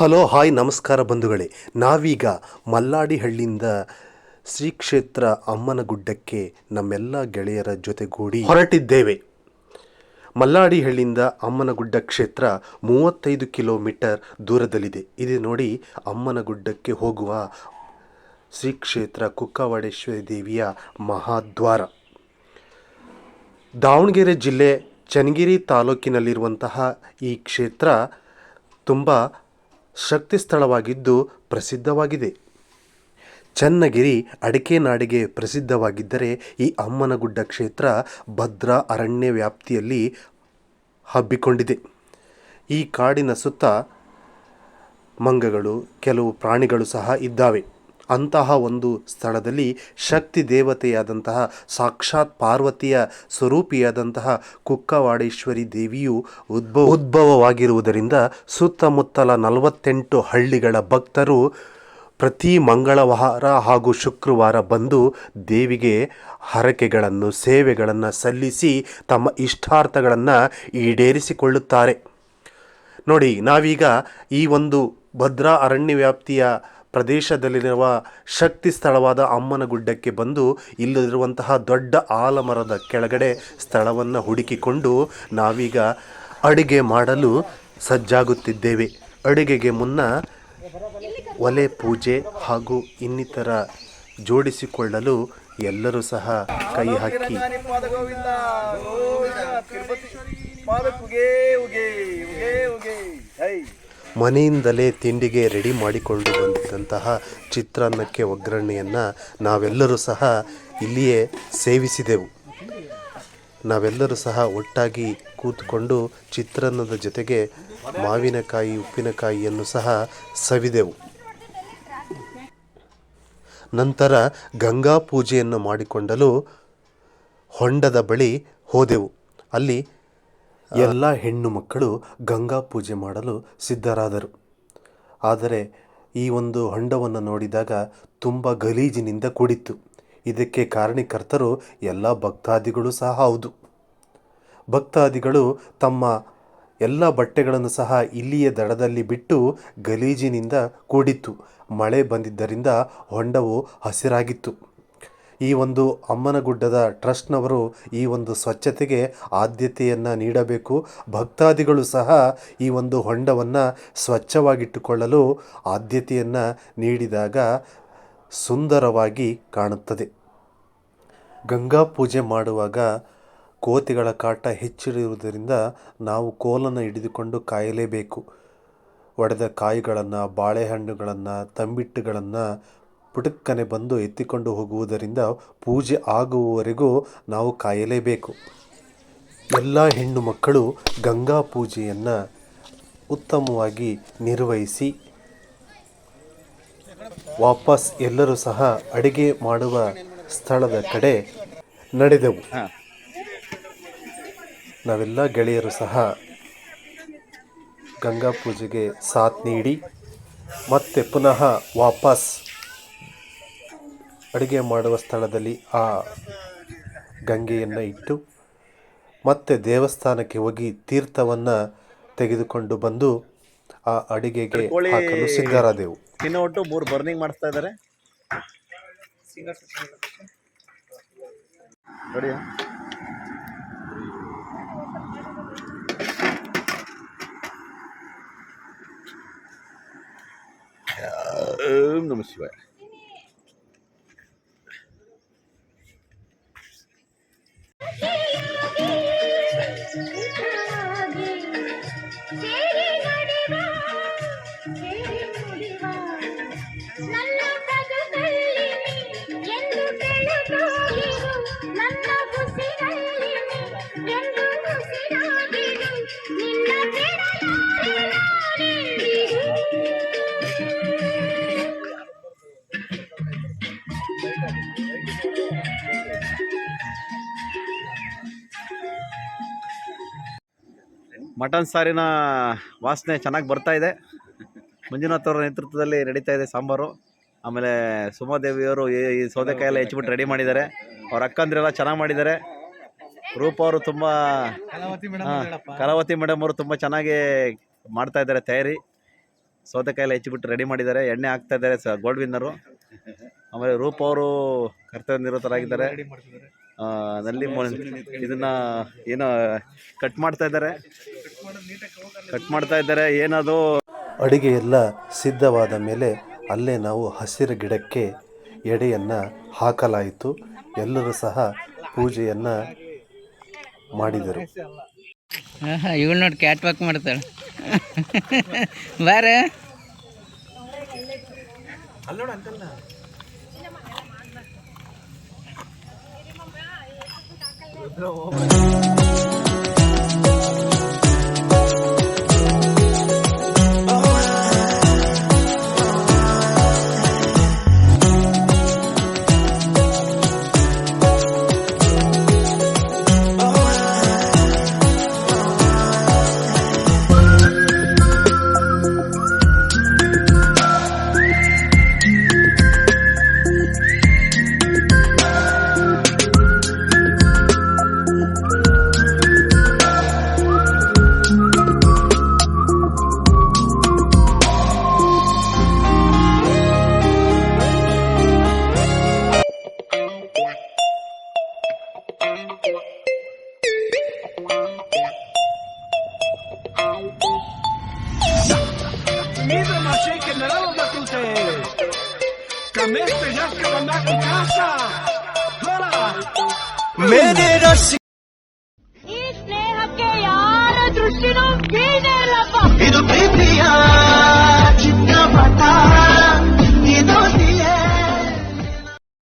Hello, hi, ನಮಸ್ಕಾರ ಬಂಧುಗಳೇ. ನಾವೀಗ ಮಲ್ಲಾಡಿಹಳ್ಳಿಯಿಂದ ಶ್ರೀ ಕ್ಷೇತ್ರ ಅಮ್ಮನಗುಡ್ಡಕ್ಕೆ ನಮ್ಮೆಲ್ಲ ಗೆಳೆಯರ ಜೊತೆಗೂಡಿ ಹೊರಟಿದ್ದೇವೆ. ಮಲ್ಲಾಡಿಹಳ್ಳಿಯಿಂದ ಅಮ್ಮನಗುಡ್ಡ ಕ್ಷೇತ್ರ ಮೂವತ್ತೈದು ಕಿಲೋಮೀಟರ್ ದೂರದಲ್ಲಿದೆ. ಇದು ನೋಡಿ ಅಮ್ಮನಗುಡ್ಡಕ್ಕೆ ಹೋಗುವ ಶ್ರೀ ಕ್ಷೇತ್ರ ಕುಕ್ಕವಾಡೇಶ್ವರಿ ದೇವಿಯ ಮಹಾದ್ವಾರ. ದಾವಣಗೆರೆ ಜಿಲ್ಲೆ ಚನ್ನಗಿರಿ ತಾಲೂಕಿನಲ್ಲಿರುವಂತಹ ಈ ಕ್ಷೇತ್ರ ತುಂಬ ಶಕ್ತಿ ಸ್ಥಳವಾಗಿದ್ದು ಪ್ರಸಿದ್ಧವಾಗಿದೆ. ಚನ್ನಗಿರಿ ಅಡಿಕೆ ನಾಡಿಗೆ ಪ್ರಸಿದ್ಧವಾಗಿದ್ದರೆ ಈ ಅಮ್ಮನಗುಡ್ಡ ಕ್ಷೇತ್ರ ಭದ್ರಾ ಅರಣ್ಯ ವ್ಯಾಪ್ತಿಯಲ್ಲಿ ಹಬ್ಬಿಕೊಂಡಿದೆ. ಈ ಕಾಡಿನ ಸುತ್ತ ಮಂಗಗಳು, ಕೆಲವು ಪ್ರಾಣಿಗಳು ಸಹ ಇದ್ದಾವೆ. ಅಂತಹ ಒಂದು ಸ್ಥಳದಲ್ಲಿ ಶಕ್ತಿ ದೇವತೆಯಾದಂತಹ ಸಾಕ್ಷಾತ್ ಪಾರ್ವತಿಯ ಸ್ವರೂಪಿಯಾದಂತಹ ಕುಕ್ಕವಾಡೇಶ್ವರಿ ದೇವಿಯು ಉದ್ಭವ ಉದ್ಭವವಾಗಿರುವುದರಿಂದ ಸುತ್ತಮುತ್ತಲ ನಲವತ್ತೆಂಟು ಹಳ್ಳಿಗಳ ಭಕ್ತರು ಪ್ರತಿ ಮಂಗಳವಾರ ಹಾಗೂ ಶುಕ್ರವಾರ ಬಂದು ದೇವಿಗೆ ಹರಕೆಗಳನ್ನು, ಸೇವೆಗಳನ್ನು ಸಲ್ಲಿಸಿ ತಮ್ಮ ಇಷ್ಟಾರ್ಥಗಳನ್ನು ಈಡೇರಿಸಿಕೊಳ್ಳುತ್ತಾರೆ. ನೋಡಿ, ನಾವೀಗ ಈ ಒಂದು ಭದ್ರಾ ಅರಣ್ಯ ವ್ಯಾಪ್ತಿಯ ಪ್ರದೇಶದಲ್ಲಿರುವ ಶಕ್ತಿ ಸ್ಥಳವಾದ ಅಮ್ಮನ ಗುಡ್ಡಕ್ಕೆ ಬಂದು ಇಲ್ಲಿರುವಂತಹ ದೊಡ್ಡ ಆಲಮರದ ಕೆಳಗಡೆ ಸ್ಥಳವನ್ನು ಹುಡುಕಿಕೊಂಡು ನಾವೀಗ ಅಡುಗೆ ಮಾಡಲು ಸಜ್ಜಾಗುತ್ತಿದ್ದೇವೆ. ಅಡುಗೆಗೆ ಮುನ್ನ ಒಲೆ ಪೂಜೆ ಹಾಗೂ ಇನ್ನಿತರ ಜೋಡಿಸಿಕೊಳ್ಳಲು ಎಲ್ಲರೂ ಸಹ ಕೈ ಹಾಕಿ. ಮನೆಯಿಂದಲೇ ತಿಂಡಿಗೆ ರೆಡಿ ಮಾಡಿಕೊಂಡು ಬಂದಿದ್ದಂತಹ ಚಿತ್ರಾನ್ನಕ್ಕೆ ಒಗ್ಗರಣೆಯನ್ನು ನಾವೆಲ್ಲರೂ ಸಹ ಇಲ್ಲಿಯೇ ಸೇವಿಸಿದೆವು. ನಾವೆಲ್ಲರೂ ಸಹ ಒಟ್ಟಾಗಿ ಕೂತ್ಕೊಂಡು ಚಿತ್ರಾನ್ನದ ಜೊತೆಗೆ ಮಾವಿನಕಾಯಿ, ಉಪ್ಪಿನಕಾಯಿಯನ್ನು ಸಹ ಸವಿದೆವು. ನಂತರ ಗಂಗಾ ಪೂಜೆಯನ್ನು ಮಾಡಿಕೊಂಡಲು ಹೊಂಡದ ಬಳಿ ಹೋದೆವು. ಅಲ್ಲಿ ಎಲ್ಲ ಹೆಣ್ಣು ಮಕ್ಕಳು ಗಂಗಾ ಪೂಜೆ ಮಾಡಲು ಸಿದ್ಧರಾದರು. ಆದರೆ ಈ ಒಂದು ಹೊಂಡವನ್ನು ನೋಡಿದಾಗ ತುಂಬ ಗಲೀಜಿನಿಂದ ಕೂಡಿತ್ತು. ಇದಕ್ಕೆ ಕಾರಣಕರ್ತರು ಎಲ್ಲ ಭಕ್ತಾದಿಗಳು ಸಹ ಹೌದು. ಭಕ್ತಾದಿಗಳು ತಮ್ಮ ಎಲ್ಲ ಬಟ್ಟೆಗಳನ್ನು ಸಹ ಇಲ್ಲಿಯ ದಡದಲ್ಲಿ ಬಿಟ್ಟು ಗಲೀಜಿನಿಂದ ಕೂಡಿತ್ತು. ಮಳೆ ಬಂದಿದ್ದರಿಂದ ಹೊಂಡವು ಹಸಿರಾಗಿತ್ತು. ಈ ಒಂದು ಅಮ್ಮನಗುಡ್ಡದ ಟ್ರಸ್ಟ್ನವರು ಈ ಒಂದು ಸ್ವಚ್ಛತೆಗೆ ಆದ್ಯತೆಯನ್ನು ನೀಡಬೇಕು. ಭಕ್ತಾದಿಗಳು ಸಹ ಈ ಒಂದು ಹೊಂಡವನ್ನು ಸ್ವಚ್ಛವಾಗಿಟ್ಟುಕೊಳ್ಳಲು ಆದ್ಯತೆಯನ್ನು ನೀಡಿದಾಗ ಸುಂದರವಾಗಿ ಕಾಣುತ್ತದೆ. ಗಂಗಾ ಪೂಜೆ ಮಾಡುವಾಗ ಕೋತಿಗಳ ಕಾಟ ಹೆಚ್ಚಿರುವುದರಿಂದ ನಾವು ಕೋಲನ್ನು ಹಿಡಿದುಕೊಂಡು ಕಾಯಲೇಬೇಕು. ಒಡೆದ ಕಾಯಿಗಳನ್ನು, ಬಾಳೆಹಣ್ಣುಗಳನ್ನು, ತಂಬಿಟ್ಟುಗಳನ್ನು ಪುಟಕ್ಕನೆ ಬಂದು ಎತ್ತಿಕೊಂಡು ಹೋಗುವುದರಿಂದ ಪೂಜೆ ಆಗುವವರೆಗೂ ನಾವು ಕಾಯಲೇಬೇಕು. ಎಲ್ಲ ಹೆಣ್ಣು ಮಕ್ಕಳು ಗಂಗಾ ಪೂಜೆಯನ್ನು ಉತ್ತಮವಾಗಿ ನಿರ್ವಹಿಸಿ ವಾಪಸ್ ಎಲ್ಲರೂ ಸಹ ಅಡಿಗೆ ಮಾಡುವ ಸ್ಥಳದ ಕಡೆ ನಡೆದೆವು. ನಾವೆಲ್ಲ ಗೆಳೆಯರು ಸಹ ಗಂಗಾ ಪೂಜೆಗೆ ಸಾಥ್ ನೀಡಿ ಮತ್ತೆ ಪುನಃ ವಾಪಸ್ ಅಡುಗೆ ಮಾಡುವ ಸ್ಥಳದಲ್ಲಿ ಆ ಗಂಗೆಯನ್ನು ಇಟ್ಟು ಮತ್ತೆ ದೇವಸ್ಥಾನಕ್ಕೆ ಹೋಗಿ ತೀರ್ಥವನ್ನು ತೆಗೆದುಕೊಂಡು ಬಂದು ಆ ಅಡಿಗೆಗೆ ಹಾಕಲು ಸಿದ್ಧರಾದೆವು. ಇನ್ನು ಒಟ್ಟು ಮೂರು ಬರ್ನಿಂಗ್ ಮಾಡಿಸ್ತಾ ಇದ್ದಾರೆ ನೋಡಿ ಓಂ ನಮ ಶಿವಾಯ. Thank you. ಮಟನ್ ಸಾರಿನ ವಾಸನೆ ಚೆನ್ನಾಗಿ ಬರ್ತಾ ಇದೆ. ಮಂಜುನಾಥ್ ಅವರ ನೇತೃತ್ವದಲ್ಲಿ ನಡೀತಾ ಇದೆ ಸಾಂಬಾರು. ಆಮೇಲೆ ಸುಮಾದೇವಿಯವರು ಈ ಸೌದೆಕಾಯಿ ಎಲ್ಲ ಹೆಚ್ಚಿಬಿಟ್ಟು ರೆಡಿ ಮಾಡಿದ್ದಾರೆ. ಅವ್ರ ಅಕ್ಕಂದ್ರೆಲ್ಲ ಚೆನ್ನಾಗಿ ಮಾಡಿದ್ದಾರೆ. ರೂಪ ಅವರು ತುಂಬ ಕಲಾವತಿ ಮೇಡಮ್ ಅವರು ತುಂಬ ಚೆನ್ನಾಗಿ ಮಾಡ್ತಾ ಇದ್ದಾರೆ ತಯಾರಿ. ಸೌತೆಕಾಯಿ ಹೆಚ್ಚಿಬಿಟ್ಟು ರೆಡಿ ಮಾಡಿದ್ದಾರೆ. ಎಣ್ಣೆ ಹಾಕ್ತಾ ಇದ್ದಾರೆ ಗೋಲ್ಡ್ ವಿನ್ನರು ಆಮೇಲೆ ರೂಪ ಅವರು ಕರ್ತವ್ಯ ನಿರತರಾಗಿದ್ದಾರೆ ನಲ್ಲಿ ಇದನ್ನು ಇದನ್ನ ಏನೋ ಕಟ್ ಮಾಡ್ತಾ ಇದ್ದಾರೆ. ಕಟ್ ಮಾಡ್ತಾ ಇದ್ದಾರೆ ಏನದು? ಅಡಿಗೆ ಎಲ್ಲ ಸಿದ್ಧವಾದ ಮೇಲೆ ಅಲ್ಲೇ ನಾವು ಹಸಿರು ಗಿಡಕ್ಕೆ ಎಡೆಯನ್ನು ಹಾಕಲಾಯಿತು. ಎಲ್ಲರೂ ಸಹ ಪೂಜೆಯನ್ನು ಮಾಡಿದರು. ಇವಳು ನೋಡಿ ಕ್ಯಾಟ್ ವಾಕ್ ಮಾಡ್ತಾಳೆ. ಬಾರ. 我知道我 ಈ ಸ್ನೇಹಕ್ಕೆ ಯಾರ ದೃಷ್ಟಿನೂ ಬೀಳ